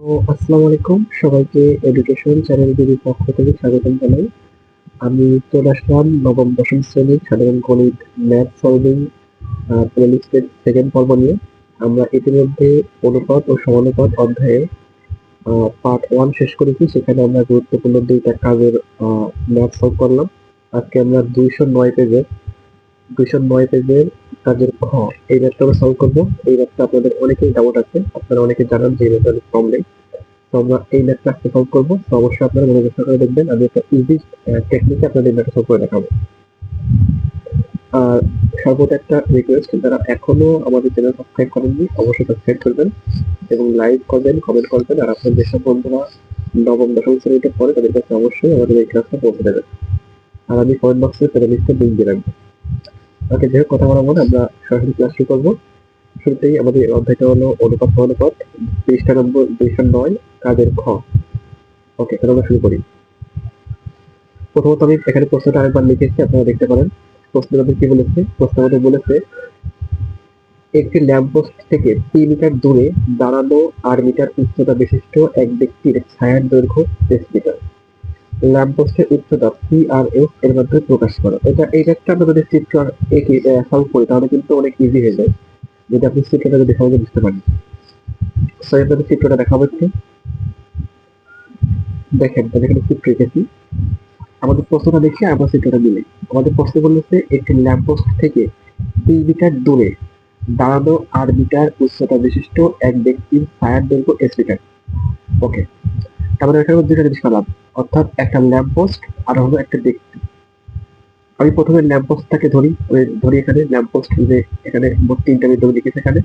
তো, আসসালামু আলাইকুম। সবাইকে এডুকেশন চ্যানেল বিডির পক্ষ থেকে স্বাগতম জানাই। আমি চলে আসলাম নবম, দশম শ্রেণির সাধারণ গণিত, ম্যাথ, সলভিং প্লেলিস্টের সেকেন্ড পর্ব নিয়ে। আমরা ইতিমধ্যে অনুপাত ও সমানুপাত অধ্যায়ে পার্ট ওয়ান শেষ করেছি। সেখানে আমরা গুরুত্বপূর্ণ দুইটা কাজের ম্যাথ সলভ করলাম। আজকে আমরা দুইশো নয় পেজের দুইশো নয় পেজের কাজের খ এই ম্যাথটা আমরা সলভ করব। এই ম্যাথটা আপনাদের অনেকেই ডাউট আছে। আপনারা অনেকে জানান যে ম্যাথটা অনেক প্রবলেম তো আমরা এই আজকে সলভ করব। তো অবশ্যই আপনারা মনোযোগ সহকারে দেখবেন। আমি একটা ইজি টেকনিকে আপনাদের ম্যাথটা সলভ করে দেখাবো। আর সর্বদা একটা রিকোয়েস্ট যারা এখনও আমাদের চ্যানেল সাবস্ক্রাইব করেননি, অবশ্যই সাবস্ক্রাইব করবেন এবং লাইক করবেন কমেন্ট করবেন। আর আপনার যেসব বন্ধুরা নবম, দশম শ্রেণীতে পড়ে, তাদের কাছে অবশ্যই আমাদের এই ক্লাসটা পৌঁছে দেবেন আর আমি কমেন্ট বক্সে প্লেলিস্টে লিঙ্ক দিয়ে রাখব। ওকে, যাই হোক, কথা বলা বলে আমরা সরাসরি ক্লাস শুরু করব। শুরুতেই আমাদের অধ্যায়টা হলো অনুপাত অনুপাত পৃষ্ঠা নম্বর দুইশো নয় কাজের খ। ওকে, তাহলে আমরা শুরু করি। প্রথমত আমি এখানে প্রশ্নটা আরেকবার লিখেছি আপনারা দেখতে পারেন। প্রশ্নের মধ্যে কি বলেছে? প্রশ্নের মধ্যে বলেছে, একটি ল্যাম্পপোস্ট থেকে তিন মিটার দূরে দাঁড়ানো আর মিটার উচ্চতা বিশিষ্ট এক ব্যক্তির ছায়ার দৈর্ঘ্য তেইশ মিটার। ল্যাম্পপোস্টের উচ্চতা পি আর এস এর মাধ্যমে প্রকাশ করো। এটা এই একটা আমরা যদি চিত্র একে সলভ করি, তাহলে কিন্তু অনেক ইজি হয়ে যায়। যদি আপনি চিত্রটা যদি সহজে বুঝতে পারেন। সো আপনাদের চিত্রটা দেখাবো একটু। দেখেন তাহলে এখানে চিত্র রেখেছি আমাদের প্রশ্নটা দেখে, আমরা চিত্রটা মিলে আমাদের প্রশ্ন বলেছে, একটি ল্যাম্পপোস্ট থেকে দুই মিটার দূরে দাঁড়ানো আর মিটার উচ্চতা বিশিষ্ট এক ব্যক্তির ছায়ার দৈর্ঘ্য এস মিটার। ওকে তারপরে এখানে দুইটা জিনিস পেলাম। অর্থাৎ একটা ল্যাম্প পোস্ট আর হলো একটা ব্যক্তি। আমি প্রথমে ল্যাম্প পোস্টটাকে ধরি ওই ধরি এখানে ল্যাম্প পোস্ট যে এখানে তিনটা বিন্দু লিখেছে এখানে।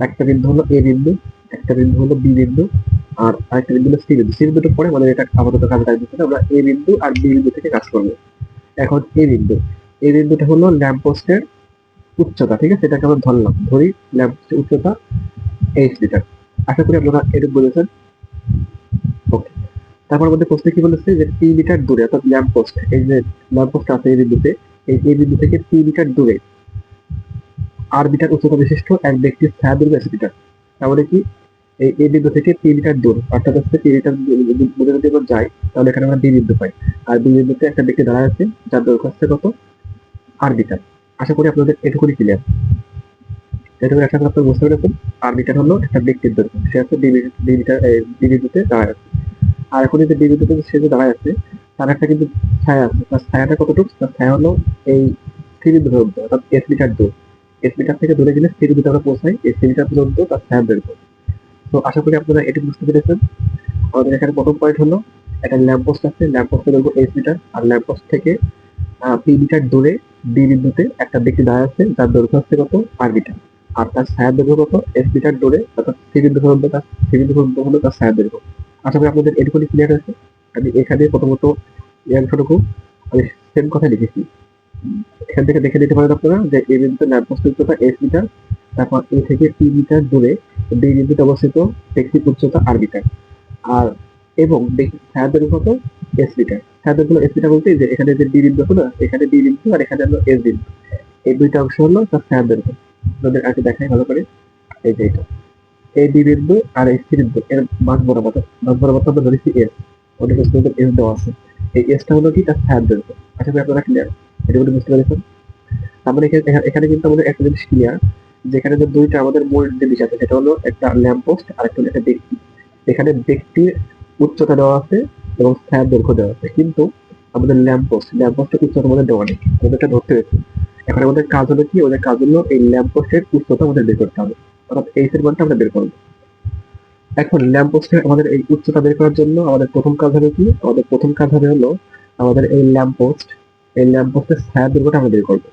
একটা বিন্দু হলো এ বিন্দু, একটা বিন্দু হলো বি বিন্দু, আর আরেকটা বিন্দু হলো সি বিন্দু। সি বিন্দুটার পরে আমাদের এটা আপাতত কাজে লাগবে আমরা এ বিন্দু আর বি বিন্দু থেকে কাজ করব। এখন এ বিন্দু। এ বিন্দুটা হলো ল্যাম্প পোস্টের উচ্চতা, ঠিক আছে? এটাকে আমরা ধরলাম। ধরি ল্যাম্প পোস্টের উচ্চতা এইচ মিটার আশা করি আপনারা এটুকু বলেছেন তারপর আমাদের প্রশ্নে কি বলেছে যে তিন মিটার দূরে, অর্থাৎ ল্যাম্প পোস্ট, এই যে ল্যাম্প পোস্ট আছে এই বিন্দুতে, এই এই বিন্দু থেকে তিন মিটার দূরে, আর মিটার উচ্চতা বিশিষ্ট এক ব্যক্তির ছায়া এস মিটার তাহলে কি? এই এই বিন্দু থেকে তিন মিটার দূর, অর্থাৎ হচ্ছে তিন মিটার দূরে যদি আমরা যাই তাহলে এখানে আমরা বি বিন্দু পাই। আর বি বিন্দুতে একটা ব্যক্তি দাঁড়ায় আছে, যার দৈর্ঘ্য হচ্ছে কত? আর মিটার আশা করি আপনাদের এটুকুনি ক্লিয়ার এটুকু আশা করি আপনারা বুঝতে পেরেছেন। আর মিটার হলো একটা ব্যক্তির দৈর্ঘ্য, সে হচ্ছে বি মিটার বি বিন্দুতে দাঁড়ায় আছে। আর এখন যে বিদ্যুৎ সে যে দাঁড়ায় আছে তার একটা কিন্তু ছায়া আছে। তার ছায়াটা কতটুকু? তার ছায়া হলো এই স্থির দূরত্ব অর্থাৎ এস মিটার দূর। এস মিটার থেকে দূরে গেলে স্থির দূরত্ব আমরা পৌঁছাই, এই মিটার পর্যন্ত তার ছায়া দৈর্ঘ্য তো আশা করি আপনারা এটি বুঝতে পেরেছেন। আমাদের এখানে প্রথম পয়েন্ট হলো, একটা ল্যাম্পপোস্ট আছে। ল্যাম্পপোস্টের দৈর্ঘ্য এইচ মিটার আর ল্যাম্পপোস্ট থেকে পি মিটার দূরে ডি বিন্দুতে একটা ব্যক্তি দাঁড়ায় আছে যার দৈর্ঘ্য হচ্ছে কত? আর মিটার আর তার ছায়ার দৈর্ঘ্য কত? এস মিটার দূরে, অর্থাৎ সি বিন্দু পর্যন্ত তার সি বিন্দু পর্যন্ত হলো তার ছায়ার দৈর্ঘ্য। আশা করি আপনাদের এটুকুনি ক্লিয়ার হয়েছে। আমি এখানে প্রথমত এই অংশটুকু আমি সেম কথা লিখেছি। এখান থেকে দেখে দিতে পারেন আপনারা যে এই বিন্দুতে ল্যাম্পপোস্ট উচ্চতা এস মিটার তারপর এ থেকে পি মিটার দূরে ডি বিন্দুতে অবস্থিত ব্যক্তির উচ্চতা আর মিটার আর এবং ছায়া দৈর্ঘ্য কত? এস মিটার ছায়া দৈর্ঘ্য এস মিটার বলতে যে এখানে যে ডি বিন্দু হলো, এখানে ডি বিন্দু আর এখানে হলো এস বিন্দু। এই দুইটা অংশ হলো তার ছায়া আপনাদের আগে দেখাই ভালো করে এই যে এটা। এই ডি বিন্দু আর এই সি বিন্দু এর বরাবর বরাবর এস এস দেওয়া আছে। এই এসটা হলো কি? তার আপনারা ক্লিয়ার এটা বুঝতে মানে এখানে কিন্তু আমাদের একটা জিনিস ক্লিয়ার যেখানে যে দুইটা আমাদের মূল আছে, সেটা হলো একটা আর একটা একটা ব্যক্তি। এখানে ব্যক্তির উচ্চতা দেওয়া আছে এবং দৈর্ঘ্য দেওয়া আছে। কিন্তু আমাদের ল্যাম্প পোস্ট ল্যাম্প পোস্টের উচ্চতা আমাদের দেওয়া নেই। ওদেরটা ধরতে হয়েছে। এখন আমাদের কাজ হলো কি? ওদের কাজ হলো এই ল্যাম্প পোস্টের উচ্চতা আমাদের বের করতে হবে। অর্থাৎ এই এর আমরা বের করব। এখন ল্যাম্প পোস্টের আমাদের এই উচ্চতা বের করার জন্য আমাদের প্রথম কাজ হবে কি? আমাদের প্রথম কাজ হবে হলো আমাদের এই ল্যাম্প পোস্ট, এই ল্যাম্প পোস্টের ছায়া দৈর্ঘ্যটা আমরা বের করব।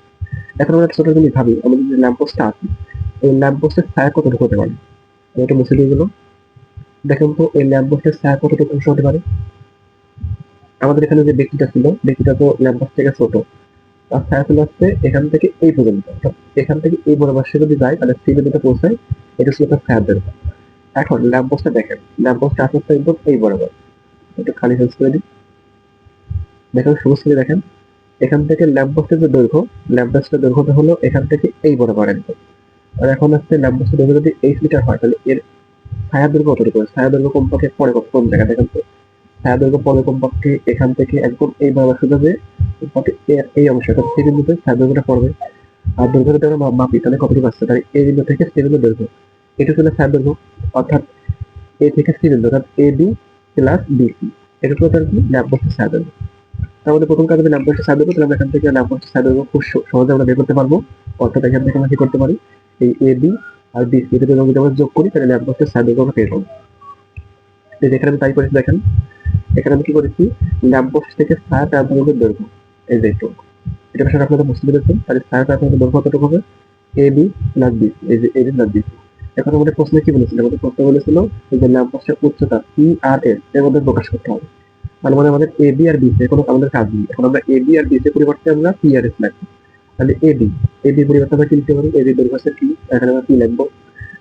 এখন আমরা ছোট জিনিস ভাবি, আমাদের যে ল্যাম্প পোস্টটা আছে, এই ল্যাম্প পোস্টের ছায়া কতটুকু হতে পারে? আমি এটা মুছে দিয়ে গেলো দেখেন তো, এই ল্যাম্প পোস্টের ছায়া কতটুকু অংশ হতে পারে? আমাদের এখানে যে ব্যক্তিটা ছিল, ব্যক্তিটা তো ল্যাম্প পোস্ট থেকে ছোট। আসছে এখান থেকে এই পর্যন্ত। এখান থেকে এই বরাবর সে যদি যায় তাহলে সি বিন্দুতে পৌঁছায় এটা ছিল তার এখন দেখেন। এই বরাবর একটু খালি সেন্স করে দিই। দেখেন, সবুজ করে দেখেন। এখান থেকে ল্যাম্পপোস্টের যে দৈর্ঘ্য ল্যাম্প দৈর্ঘ্যটা হলো এখান থেকে এই বরাবর একদম আর এখন হচ্ছে ল্যাম্প পোস্টের দৈর্ঘ্য যদি এইচ মিটার হয়, তাহলে এর ছায়া দৈর্ঘ্য কতটুকু ছায়া দৈর্ঘ্য কমপক্ষে পরে কত? কোন জায়গায় দেখেন তো ছায়া দৈর্ঘ্য পরে কমপক্ষে এখান থেকে একদম এইভাবে সোজা যে এই অংশ সি বিন্দুতে ছায়া দৈর্ঘ্যটা পড়বে। আর দৈর্ঘ্য আমরা মাপি, তাহলে কতটুকু আসছে? তাহলে এই বিন্দু থেকে সি বিন্দু দৈর্ঘ্য এটা ছিল ছায়া দৈর্ঘ্য অর্থাৎ এ থেকে সি বিন্দু অর্থাৎ A, B plus B. C এটা হলো তার কি ল্যাম্পপোস্টের ছায়া দৈর্ঘ্য প্রথম কাজ আমি ল্যাম্পপোস্টের ছায়া দৈর্ঘ্য তাহলে আমরা এখান থেকে ল্যাম্পপোস্টের ছায়া দৈর্ঘ্য খুব সহজে আমরা বের করতে পারব। অর্থাৎ এখান থেকে আমরা কি করতে পারি? এই এ, বি আর বি সি এটা যদি আমরা যোগ করি, তাহলে ল্যাম্পপোস্টের ছায়া দৈর্ঘ্য পেয়ে যাব। এই যে এখানে আমি তাই করেছি, দেখেন। এখানে আমি কি করেছি? ল্যাম্পপোস্ট থেকে ছায়া প্রান্তরের দৈর্ঘ্য এই যে একটু। এটা বিষয়ে আপনারা বুঝতে পেরেছেন। তাহলে ছায়া প্রান্তরের দৈর্ঘ্য কতটুকু হবে? এ বি প্লাস বি এই যে এ বি প্লাস বি এখন আমাদের প্রশ্নে কি বলেছিল? আমাদের প্রশ্ন বলেছিল যে ল্যাম্পপোস্টের উচ্চতা পি আর এস এর মধ্যে প্রকাশ করতে হবে। তাহলে মানে আমাদের এ বি আর বি কোনো আমাদের কাজ নেই। এখন আমরা এ বি আর বি পরিবর্তে আমরা পি আর এস লাগবো তাহলে এ বি এ বি পরিবর্তে আমরা কি লিখতে পারি? এ বি দৈর্ঘ্য পি এখানে আমরা পি লিখব।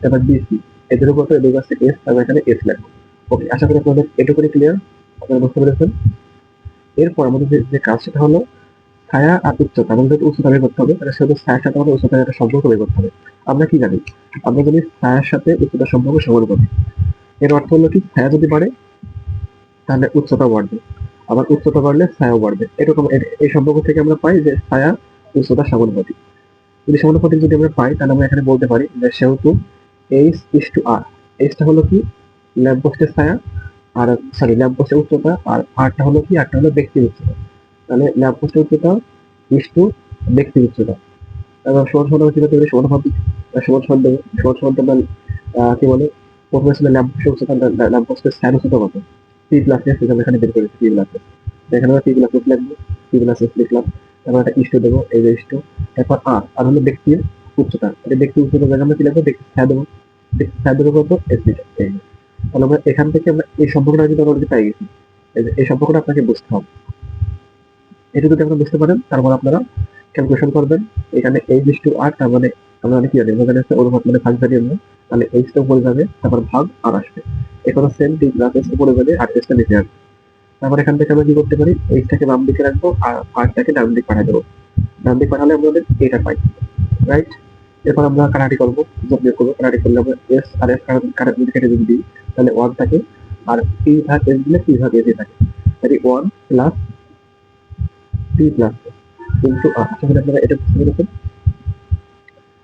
এবার বি সি এদের উপর দৈর্ঘ্য হচ্ছে এস আমরা এখানে এস লাগবো ওকে আশা করি আপনাদের এটুকুনি ক্লিয়ার আপনারা বুঝতে পেরেছেন? এরপর আমাদের যে- কাজ সেটা হলো ছায়া আর উচ্চতা। আমাদের উচ্চতা বের করতে হবে, তাহলে ছায়ার সাথে আমাদের উচ্চতার একটা সম্পর্ক বের করতে হবে। আমরা কি জানি? আমরা ছায়ার সাথে উচ্চতার সম্পর্ক সমানুপাতিক এর অর্থ হলো কি? ছায়া যদি বাড়ে, তাহলে উচ্চতা বাড়বে। আবার উচ্চতা বাড়লে ছায়াও বাড়বে। এরকম এই সম্পর্ক থেকে আমরা পাই যে ছায়া উচ্চতা সমানুপাতিক যদি সমানুপাতিক যদি আমরা পাই, তাহলে আমরা এখানে বলতে পারি যে সেহেতু এইচ ইস টু আর এইচটা হলো কি? ল্যাম্পপোস্টের ছায়া আর সরি ল্যাম্পপোস্টের উচ্চতা আর আরটা হলো কি? আরটা হলো ব্যক্তির উচ্চতা। তাহলে ল্যাম্পপোস্টের উচ্চতা ইস টু ব্যক্তির উচ্চতা। এবং সমান সমান করতে পারি সমানুপাতিক আহ, সমান সমান দেবো সমান সমান দেবো আহ, কি বলে? প্রথমে ছিল ল্যাম্পপোস্টের উচ্চতা ল্যাম্পপোস্টের ছায়ার উচ্চতা কত? পি প্লাস এস এখানে এখানে বের করেছি পি প্লাস এস এখানে আমরা পি প্লাস এস লিখব পি প্লাস এস লিখলাম তারপর একটা ইস্টু দেবো এই যে ইস্টু তারপর আর আর হলো ব্যক্তির উচ্চতা। এটা ব্যক্তির উচ্চতা আমরা কি লিখব? ব্যক্তির ছায়া দেবো। ব্যক্তির ছায়া দেবো কত? এস যে। তাহলে আমরা এখান থেকে আমরা এই সম্পর্কটা কিন্তু অলরেডি পেয়ে গেছি। এই সম্পর্কটা আপনাকে বুঝতে হবে। এটা যদি আপনারা বুঝতে পারেন, তারপর আপনারা ক্যালকুলেশন করবেন। এখানে এইচ ইস টু আর তার মানে আমরা অনেক জানি আমরা জানি হচ্ছে অনুপাত মানে ভাগ ভ্যারিয়েবল তাহলে এইচটা উপরে যাবে, তারপর ভাগ আর আসবে। এখানে সেম ডি প্লাস এস উপরে যাবে আর এসটা নিচে আসবে। তারপর এখান থেকে আমরা কি করতে পারি? এইচটাকে বাম দিকে রাখব, আর আরটাকে ডান দিকে পাঠিয়ে দেবো। ডান দিকে পাঠালে আমাদের এটা পাই রাইট এরপর আমরা কাটাটি করব। যোগ বিয়োগ করব। কাটাটি করলে আমরা এস আর এস কাটাটি কেটে যদি দিই, তাহলে ওয়ান থাকে। আর পি ভাগ এস দিলে পি ভাগ এস থাকে। তাহলে ওয়ান প্লাস পি প্লাস কিন্তু আশা আপনারা এটা বুঝতে পেরেছেন?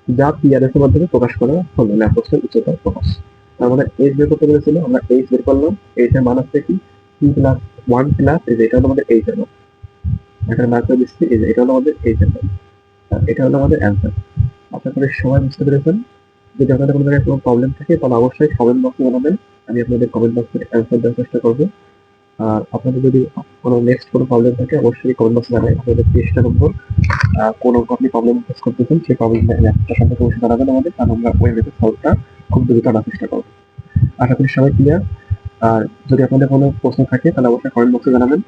যা পি আর এস এর মাধ্যমে প্রকাশ করা হলো ল্যাম্পোস্টের উচ্চতার প্রকাশ। তার মানে এইচ বের করতে পেরেছিল, আমরা এইচ বের করলাম। এইচ এর মান হচ্ছে কি? পি প্লাস ওয়ান প্লাস এই যে এটা হলো আমাদের এইচ এর মান। এখানে মার্ক করে দিচ্ছি এই যে এটা হলো আমাদের এইচ এর মান। এটা হলো আমাদের অ্যান্সার করি সবাই বুঝতে পেরেছেন। যদি আপনাদের কোনো জায়গায় কোনো প্রবলেম থাকে, তাহলে অবশ্যই কমেন্ট বক্সে জানাবেন। আমি আপনাদের কমেন্ট বক্সে অ্যান্সার দেওয়ার চেষ্টা করব। আর আপনাদের যদি কোনো নেক্সট কোনো প্রবলেম থাকে, অবশ্যই কমেন্ট বক্সে জানাবেন। আপনাদের চেষ্টা করব কোন আপনি প্রবলেম ফেস করতেছেন সেই প্রবলেম সম্পর্কে অবশ্যই জানাবেন আমাদের। কারণ আমরা ওই মেথড সলভটা খুব দ্রুত আনার চেষ্টা করব। আশা করি সবাই ক্লিয়ার আর যদি আপনাদের কোনো প্রশ্ন থাকে, তাহলে অবশ্যই কমেন্ট বক্সে জানাবেন।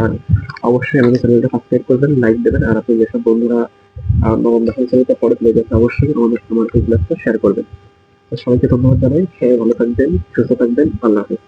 আর অবশ্যই আমাদের চ্যানেলটা সাবস্ক্রাইব করবেন লাইক দেবেন। আর আপনি যেসব বন্ধুরা নবম দশম শ্রেণীতে পড়ে ফেলে যাচ্ছে অবশ্যই আমাদের আমার এই ক্লাসটা শেয়ার করবেন। সবাইকে ধন্যবাদ জানাই, সবাই ভালো থাকবেন, সুস্থ থাকবেন, আল্লাহ হাফেজ।